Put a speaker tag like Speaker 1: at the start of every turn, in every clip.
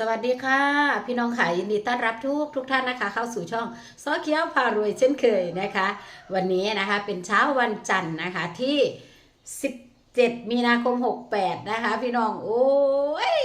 Speaker 1: สวัสดีค่ะ พี่น้องค่ะยินดีต้อนรับทุกทุกท่านนะคะ เข้าสู่ช่องซอเคียวพารวยเช่นเคยนะคะ วันนี้นะคะเป็นเช้าวันจันทร์นะคะที่ 17 มีนาคม 68 นะคะ พี่น้องโอ้ย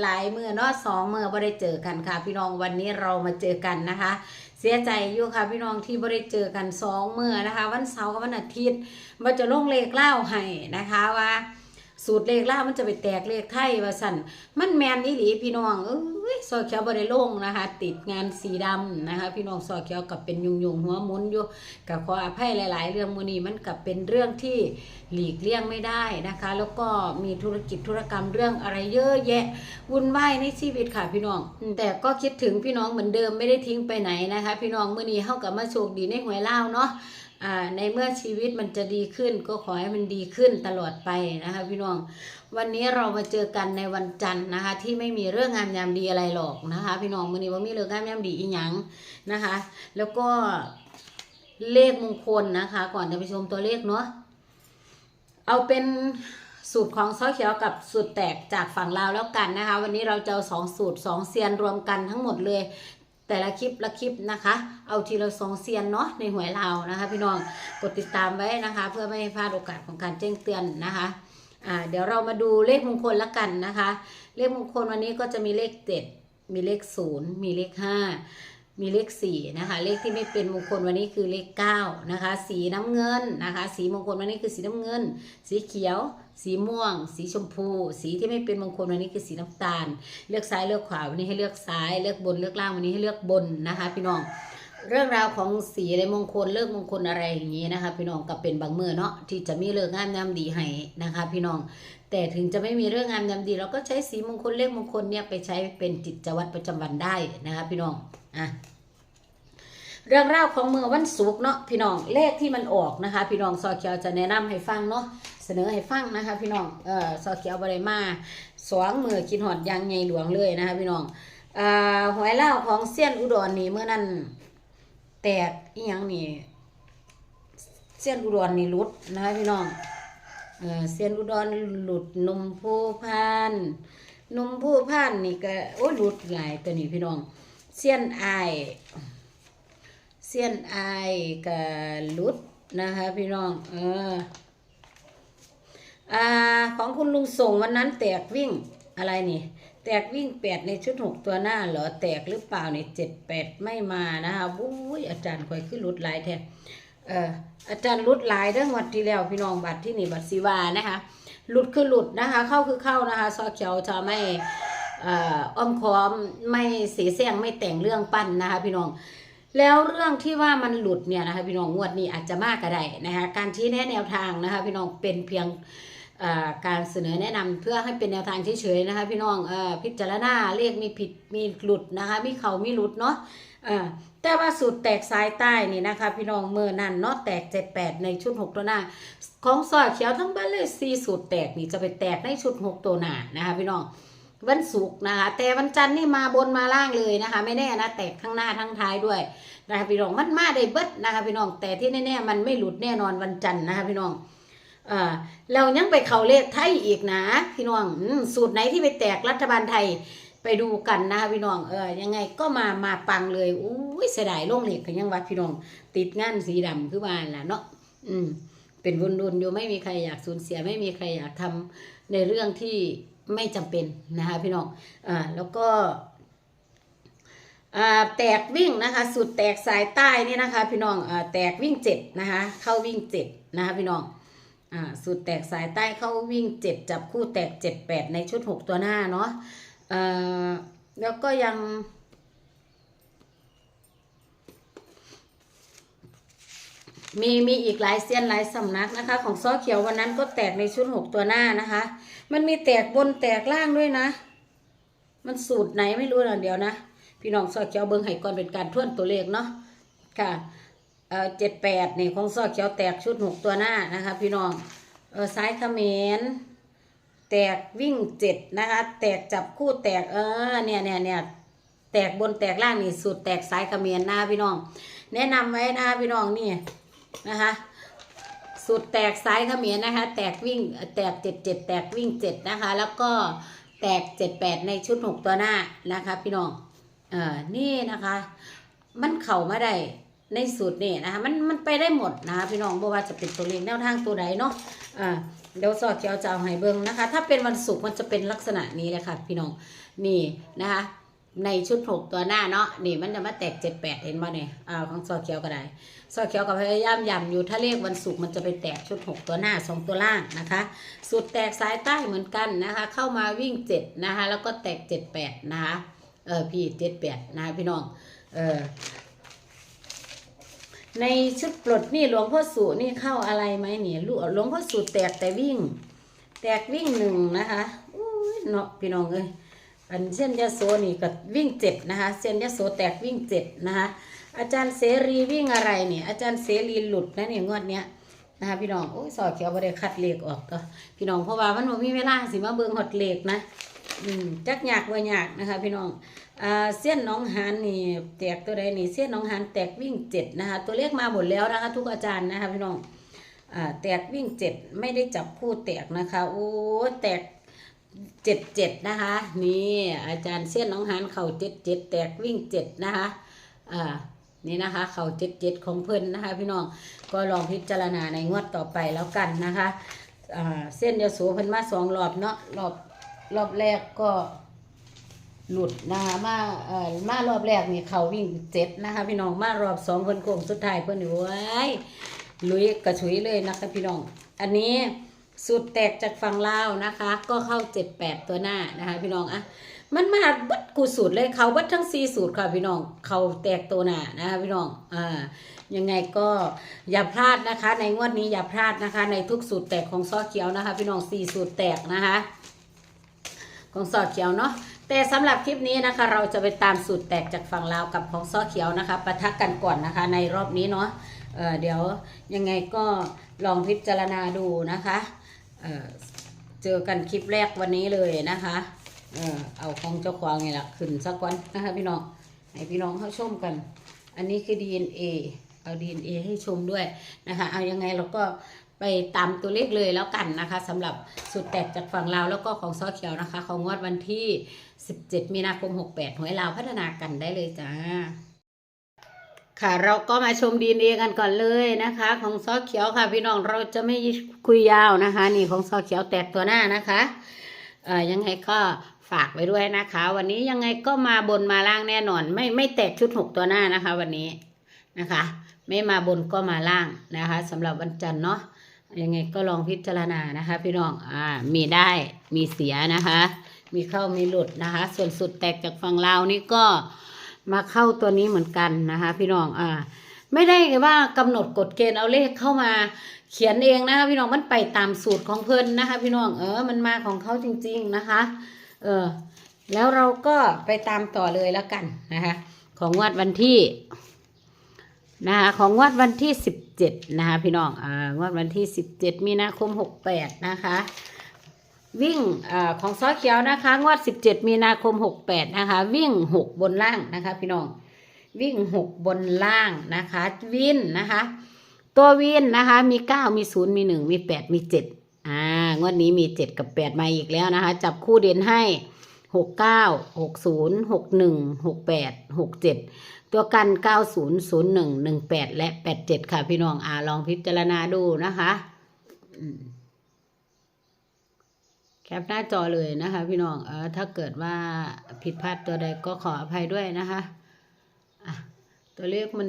Speaker 1: หลายมือเนาะสองมือไม่ได้เจอกันค่ะ พี่น้องวันนี้เรามาเจอกันนะคะ เสียใจอยู่ค่ะ พี่น้องที่ไม่ได้เจอกันสองมือนะคะ วันเสาร์กับวันอาทิตย์มันจะลงเลขเล่าให้นะคะว่า สูตรเลขล่ามันจะไปแตกเลขไทยว่าสั่นมันแมนนี่หลีพี่น้องเอ้ยซอยเขียวบริโลงนะคะ ติดงานสีดำนะคะ พี่น้องซอยเขียวกับเป็นยุงยุงหัวหมุนอยู่กับขออภัยหลาย ๆ เรื่องมูนี้มันกับเป็นเรื่องที่หลีกเลี่ยงไม่ได้นะคะ แล้วก็มีธุรกิจธุรกรรมเรื่องอะไรเยอะแยะวุ่นวายในชีวิตค่ะพี่น้อง แต่ก็คิดถึงพี่น้องเหมือนเดิมไม่ได้ทิ้งไปไหนนะคะ พี่น้องมือนี้เฮากับมาโชคดีในหวยเล่าวเนาะ ในเมื่อชีวิตมันจะดีขึ้นก็ขอให้มันดีขึ้นตลอดไปนะคะพี่น้อง วันนี้เรามาเจอกันในวันจันทร์นะคะ ที่ไม่มีเรื่องงามยามดีอะไรหรอกนะคะ พี่น้องมื้อนี้ว่ามีเรื่องงามยามดีอีหยังนะคะ แล้วก็เลขมงคลนะคะ ก่อนจะไปชมตัวเลขเนาะเอาเป็นสูตรของซอเขียวกับสูตรแตกจากฝั่งลาวแล้วกันนะคะ วันนี้เราจะเอาสองสูตรสองเซียนรวมกันทั้งหมดเลย แต่ละคลิปละคลิปนะคะ เอาทีละสองเซียนเนาะในหวยเราวนะคะ พี่น้องกดติดตามไว้นะคะ เพื่อไม่ให้พลาดโอกาสของการแจ้งเตือนนะคะอ่าเดี๋ยวเรามาดูเลขมงคลละกันนะคะ เลขมงคลวันนี้ก็จะมีเลขเจ็ดมีเลขศูนย์มีเลขห้ามีเลขสี่นะคะเลขที่ไม่เป็นมงคลวันนี้คือเลขเก้านะคะ สีน้ำเงินนะคะ สีมงคลวันนี้คือสีน้ำเงิน สีเขียว สีม่วง สีชมพู สีที่ไม่เป็นมงคลวันนี้คือสีน้ำตาล เลือกซ้ายเลือกขวาวันนี้ให้เลือกซ้าย เลือกบนเลือกล่างวันนี้ให้เลือกบนนะคะ พี่น้องเรื่องราวของสีในมงคลเลิกมงคลอะไรอย่างนี้นะคะ พี่น้องกับเป็นบางมือเนาะที่จะมีเลิกงามยามดีให้นะคะ พี่น้องแต่ถึงจะไม่มีเรื่องงามยามดี เราก็ใช้สีมงคลเลขมงคลเนี่ยไปใช้เป็นจิตวัตรประจำวันได้นะคะพี่น้องอะเรื่องราวของเมื่อวันศุกร์เนาะพี่น้องเลขที่มันออกนะคะ พี่น้องซอเคียวจะแนะนำให้ฟังเนาะ นอให้ฟังนะคะ พี่น้อง เออซอเคียวบริมาสองมือคิดหอดยางใหญ่หลวงเลยนะคะพี่น้องอ่าหวยเล่าของเซียนอุดรนี่เมื่อนั้นแตกอีหยังนี่เซียนอุดรนี่หลุดนะคะพี่น้องเออเซียนอุดรหลุดนมผู้พานนมผู้พานนี่ก็โอ้หลุดหลายตัวนี้พี่น้องเซียนอเซียนอก็หลุดนะคะพี่น้อง เออ อ่าของคุณลุงส่งวันนั้นแตกวิ่งอะไรนี่ แตกวิ่งแปดในชุดหกตัวหน้าเหรอแตกหรือเปล่าเนี่ยเจ็ดแปดไม่มานะคะบุ้ยอาจารย์คอยขึ้นหลุดลายแท้เอ่ออาจารย์หลุดลายเรื่องวัดที่แล้วพี่น้องบัตรที่นี่บัตรสีวานะคะหลุดคือหลุดนะคะ เข้าคือเข้านะคะซอเขียวจะไม่เอ่ออ้อมค้อมไม่เสียเสียงไม่แต่งเรื่องปั้นนะคะ พี่น้องแล้วเรื่องที่ว่ามันหลุดเนี่ยนะคะพี่น้องงวดนี้อาจจะมากก็ได้นะคะการชี้แนะแนวทางนะคะ พี่น้องเป็นเพียง การเสนอแนะนำเพื่อให้เป็นแนวทางเฉยๆนะคะ พี่น้องอพิจารณาเลขมีผิดมีหลุดนะคะมีเขามีหลุดเนาะแต่ว่าสูตรแตกสายใต้นี่นะคะ พี่น้องเมื่อนั้นเนาะแตกเจ็ดแปดในชุดหกตัวหน้า ของซอยเขียวทั้งบ้านเลยสี่สูตรแตกนี่จะไปแตกในชุดหกตัวหน้านะคะพี่น้องวันศุกร์นะคะ แต่วันจันทร์นี่มาบนมาล่างเลยนะคะ ไม่แน่นะแตกทั้งหน้าทั้งท้ายด้วยนะคะพี่น้องมันมาได้เบิดนะคะพี่น้องแต่ที่แน่ๆมันไม่หลุดแน่นอนวันจันทร์นะคะพี่น้อง อ่าเรายังไปเขาเลขไทยอีกนะพี่น้องสูตรไหนที่ไปแตกรัฐบาลไทยไปดูกันนะคะพี่น้องเออยังไงก็มามาปังเลยอุ้ยเสียดายลงเหล็กกันยังวัดพี่น้อง ติดงานสีดำคือบ้านล่ะเนาะอืม เป็นวนดุนอยู่ไม่มีใครอยากสูญเสียไม่มีใครอยากทำในเรื่องที่ไม่จำเป็นนะคะพี่น้องอ่าแล้วก็แตกวิ่งนะคะสุดแตกสายใต้นี่นะคะ พี่น้องแตกวิ่งเจ็ดนะคะเข้าวิ่งเจ็ดนะคะพี่น้อง อ่าสุดแตกสายใต้เข้าวิ่งเจ็ดจับคู่แตกเจ็ดแปดในชุดหกตัวหน้าเนาะอ่าแล้วก็ยัง มีมีอีกหลายเซียนหลายสำนักนะคะ ของซ้อเขียววันนั้นก็แตกในชุดหกตัวหน้านะคะ มันมีแตกบนแตกล่างด้วยนะ มันสูตรไหนไม่รู้หรอกเดียวนะ พี่น้องซอเขียวเบิ้งให้ก่อนเป็นการทวนตัวเลขเนาะค่ะ เอ่อเจ็ดแปดนี่ของซอเขียวแตกชุดหกตัวหน้านะคะ พี่น้องเออซ้ายเขมรแตกวิ่งเจ็ดนะคะ แตกจับคู่แตกเออเนี่ยเนี่ยเนี่ยแตกบนแตกล่างนี่สูตรแตกซ้ายเขมรหนะพี่น้อง แนะนำไว้นะคะพี่น้องนี่นะคะสูตรแตกซ้ายเขมรนะคะ แตกวิ่งแตกเจ็ดเจ็ดแตกวิ่งเจ็ดนะคะ แล้วก็แตกเจ็ดแปดในชุดหกตัวหน้านะคะ พี่น้องเออนี่นะคะ มันเข่ามาได้ ในสูตรนี่นะคะมันมันไปได้หมดนะคะพี่น้องบ่ว่าจะเป็นตัวเลขแนวทางตัวใดเนาะอ่าเดี๋ยวสอดเกียวจะเอาให้เบิ่งนะคะ ถ้าเป็นวันศุกร์มันจะเป็นลักษณะนี้เลยค่ะพี่น้องนี่นะคะ ในชุดหกตัวหน้าเนาะนี่มันจะมาแตกเจ็ดแปดเห็นบ่เนี่ยอ่าของซอเขียวก็ได้ซอเขียวก็พยายามย้ำอยู่ถ้าเลขวันศุกร์มันจะไปแตกชุดหกตัวหน้าสองตัวล่างนะคะสูตรแตกสายใต้เหมือนกันนะคะ เข้ามาวิ่งเจ็ดนะคะ แล้วก็แตกเจ็ดแปดนะคะเออพี่เจ็ดแปดนะคะพี่น้องเออ ในชุดปลดนี่หลวงพ่อสูนี่เข้าอะไรไหมเนี่ยลูกหลวงพ่อสูแตกแต่วิ่ง แตกวิ่งหนึ่งนะคะอุ้ยเนาะพี่น้องเอ้ยอันเส้นยาโสนี่ก็วิ่งเจ็ดนะคะ เส้นยาโสแตกวิ่งเจ็ดนะคะอาจารย์เสรีวิ่งอะไรเนี่ยอาจารย์เสรีหลุดนะเนี่ยงวดเนี้ยนะคะพี่น้องโอ้ยสอดเขียวบ่ได้คัดเลขออกก็พี่น้องเพราะว่ามันบ่มีเวลาสิมาเบิ่งฮอดเลขนะ จักยากบ่ยากนะคะพี่น้องอ่าเส้นน้องหานนี่แตกตัวใดนี่เส้นน้องหานแตกวิ่งเจ็ดนะคะตัวเลขมาหมดแล้วนะคะ ทุกอาจารย์นะคะพี่น้องอ่าแตกวิ่งเจ็ดไม่ได้จับคู่แตกนะคะโอ้แตกเจ็ดเจ็ดนะคะนี่อาจารย์เส้นน้องหานเข่าเจ็ดเจ็ดแตกวิ่งเจ็ดนะคะอ่านี่นะคะเข่าเจ็ดเจ็ดของเพิ่อนนะคะ พี่น้องก็ลองพิจารณาในงวดต่อไปแล้วกันนะคะเส้นยาสูเพิ่นมาสองรอบเนาะรอบ รอบแรกก็หลุดนะคะมาเอ่อมารอบแรกนี่เขาวิ่งเจ็ดนะคะ พี่น้องมารอบสองเพิ่นโค้งสุดท้ายเพิ่นนี่เว้ยลุยกระชุยเลยนะคะพี่น้อง อันนี้สูตรแตกจากฝั่งลาวนะคะ ก็เข้าเจ็ดแปดตัวหน้านะคะ พี่น้องอะมันมาบัดกูสูตรเลยเขาบัดทั้งสี่สูตรค่ะพี่น้องเขาแตกตัวหน้านะคะพี่น้องอ่ายังไงก็อย่าพลาดนะคะ ในงวดนี้อย่าพลาดนะคะ ในทุกสูตรแตกของซอเขียวนะคะ พี่น้องสี่สูตรแตกนะคะ ของซอเขียวเนาะแต่สำหรับคลิปนี้นะคะ เราจะไปตามสูตรแตกจากฝั่งลาวกับของซอเขียวนะคะปะทะกันก่อนนะคะ ในรอบนี้เนาะเเดี๋ยวยังไงก็ลองพิจารณาดูนะคะเเจอกันคลิปแรกวันนี้เลยนะคะเออเอาของเจ้าควางนี่แหละขึ้นสักวันนะคะพี่น้องให้พี่น้องเข้าชมกัน อันนี้คือ DNA เอา DNA ให้ชมด้วยนะคะเอายังไงเราก็ ไปตามตัวเลขเลยแล้วกันนะคะสำหรับสุดแตกจากฝั่งลาวแล้วก็ของซอเขียวนะคะ ของงวดวันที่ 17 มีนาคม 68หวยลาวพัฒนากันได้เลยจ้าค่ะเราก็มาชมดีเอกันก่อนเลยนะคะ ของซอเขียวค่ะ พี่น้องเราจะไม่คุยยาวนะคะ นี่ของซอเขียวแตกตัวหน้านะคะเอ่อยังไงก็ฝากไว้ด้วยนะคะ วันนี้ยังไงก็มาบนมาล่างแน่นอน ไม่ไม่แตกชุดหกตัวหน้านะคะ วันนี้นะคะ ไม่มาบนก็มาล่างนะคะสำหรับวันจันทร์เนาะ ยังไงก็ลองพิจารณานะคะ พี่น้องอ่ามีได้มีเสียนะคะ มีเข้ามีหลุดนะคะ ส่วนสุดแตกจากฝั่งลาวนี่ก็มาเข้าตัวนี้เหมือนกันนะคะ พี่น้องอ่าไม่ได้ว่ากำหนดกฎเกณฑ์เอาเลขเข้ามาเขียนเองนะคะพี่น้องมันไปตามสูตรของเพิ่นนะคะ พี่น้องเออมันมาของเขาจริง ๆนะคะ เออแล้วเราก็ไปตามต่อเลยแล้วกันนะคะ ของงวัดวันที่ นะคะของงวัดวันที่สิบเจ็ดนะคะพี่น้องอ่างวดวันที่สิบเจ็ดมีนาคมหกแปดนะคะ วิ่งอาของซอเขียวนะคะ งวด 17 มีนาคม 68 นะคะ วิ่ง 6 บนล่างนะคะ พี่น้องวิ่ง 6 บนล่างนะคะ วินนะคะ ตัววินนะคะ มี 9 มี 0 มี 1 มี 8 มี 7 อ่างวดนี้มี 7 กับ 8 มาอีกแล้วนะคะ จับคู่เด่นให้69 60 61 68 67 ตัวกัน 90 01 18 และ 87 ค่ะ พี่น้องอาลองพิจารณาดูนะคะแคปหน้าจอเลยนะคะ พี่น้องเออถ้าเกิดว่าผิดพลาดตัวใดก็ขออภัยด้วยนะคะะตัวเลขมัน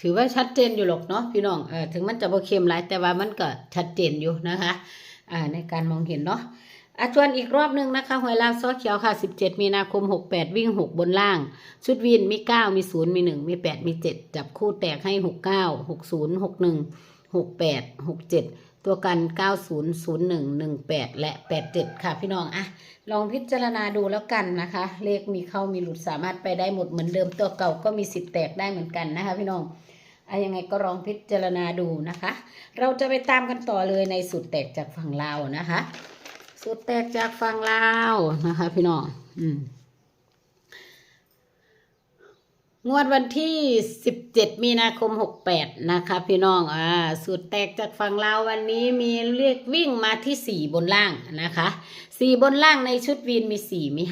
Speaker 1: ถือว่าชัดเจนอยู่หรอกเนาะพี่น้องเออถึงมันจะบ่เค็มหลายแต่ว่ามันก็ชัดเจนอยู่นะคะ อ่าในการมองเห็นเนาะ อาชวนอีกรอบนึงนะคะหวยลาวซอเขียวค่ะ 17 มีนาคม 68 วิ่ง 6 บนล่าง ชุดวินมี 9 มี 0 มี 1 มี 8 มี 7 จับคู่แตกให้ 69 60 61 68 67 ตัวกัน 9001 18 และ 87 ค่ะพี่น้องอะลองพิจารณาดูแล้วกันนะคะ เลขมีเข้ามีหลุดสามารถไปได้หมดเหมือนเดิมตัวเก่าก็มีสิทธิ์แตกได้เหมือนกันนะคะพี่น้องอะยังไงก็ลองพิจารณาดูนะคะ เราจะไปตามกันต่อเลยในสูตรแตกจากฝั่งลาวนะคะ สูตรแตกจากฝั่งลาวนะคะ พี่น้องอืมงวดวันที่ 17 มีนาคม 68 นะคะ พี่น้อง อ่า สูตรแตกจากฝั่งลาววันนี้มีเรียกวิ่งมาที่ 4 บนล่างนะคะ 4 บนล่างในชุดวีนมี 4 มี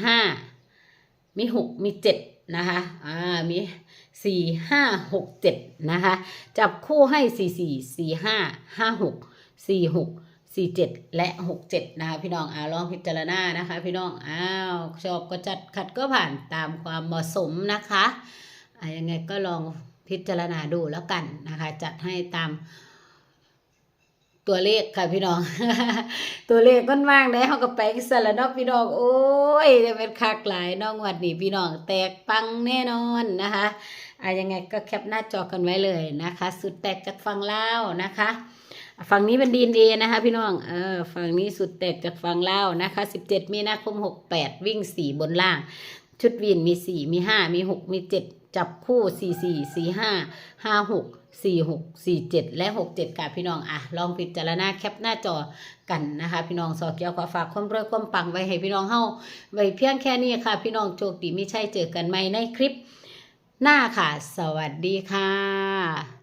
Speaker 1: 5 มี 6 มี 7 นะคะ อ่า มี 4 5 6 7 นะคะ จับคู่ให้ 4 4 4 5 5 6 4 6 4 7และ6 7นะคะพี่น้องอ่าลองพิจารณานะคะ พี่น้องอ้าวชอบก็จัดขัดก็ผ่านตามความเหมาะสมนะคะอ่ายังไงก็ลองพิจารณาดูแล้วกันนะคะ จัดให้ตามตัวเลขค่ะพี่น้อง ตัวเลขมันว่างได้เฮาก็ไปสารนอกพี่น้อง โอ้ยจะเป็นคักหลายน้องวัดนี้พี่น้องแตกปังแน่นอนนะคะอะยังไงก็แคปหน้าจอกันไว้เลยนะคะ สุดแตกจากฝั่งลานะคะ ฝั่งนี้เป็นดีเอนะคะพี่น้องเออฝั่งนี้สุดแตกจากฝั่งลาวนะคะ 17 มีนาคม 68 วิ่ง 4 บนล่าง ชุดวินมี 4 มี 5 มี 6 มี 7 จับคู่ 4 4 4 5 5 6 4 6 4 7 และ 6 7ค่ะพี่น้องอะลองพิจารณาแคปหน้าจอกันนะคะ พี่น้องสอเกียวขอฝากความรวยความปังไว้ให้พี่น้องเฮาไว้เพียงแค่นี้ค่ะ พี่น้องโชคดีไม่ใช่เจอกันใหม่ในคลิปหน้าค่ะ สวัสดีค่ะ